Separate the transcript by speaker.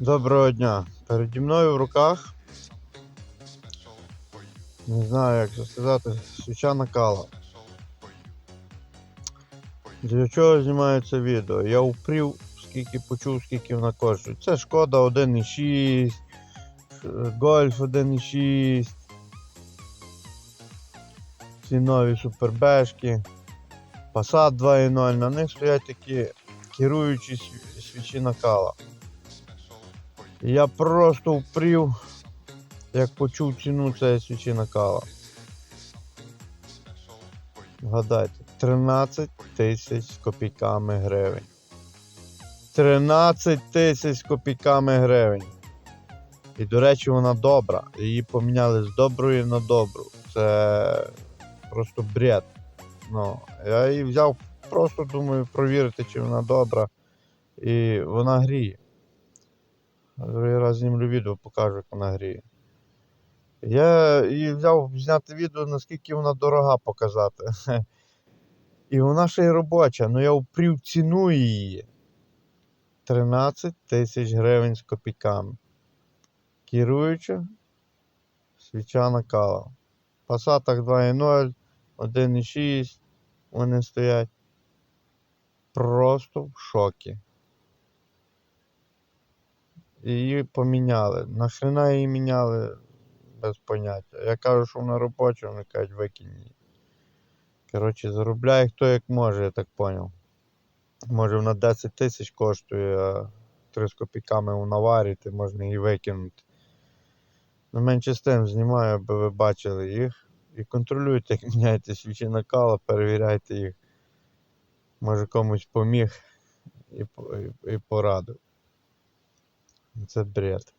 Speaker 1: Доброго дня. Переді мною в руках. Не знаю, як це сказати, свічана кала. Для чого знімаю це відео? Я впрів, скільки почув, скільки вона коштує. Це шкода 1.6, Гольф 1.6. Ці нові супербешки. Passat 2.0. На них стоять такі керуючі свічі накала. Я просто впрів, як почув ціну цієї свічі накала. Вгадайте, 13 тисяч з копійками гривень. 13 тисяч з копійками гривень. І, до речі, вона добра. Її поміняли з доброї на добру. Це просто бред. Ну, я її взяв, просто думаю, провірити, чи вона добра. І вона гріє. Другий раз знімлю відео, покажу, як вона гріє. Я її взяв зняти відео, наскільки вона дорога показати. І вона ще й робоча, ну я впрів ціну її. 13 тисяч гривень з копійками. Керуюча свічана кала. Пасатах 2.0, 1.6. Вони стоять. Просто в шокі. Її поміняли. Нахрена її міняли без поняття. Я кажу, що вона робоча, вони кажуть, викинь її. Коротше, заробляє хто як може, я так поняв. Може вона 10 тисяч коштує, а 3 з копійками у наваріти, можна її викинути. Ну, менше з тим знімаю, аби ви бачили їх. І контролюйте, як міняєте свічі накала, перевіряйте їх. Може комусь поміг і, і, і порадив. Це бред.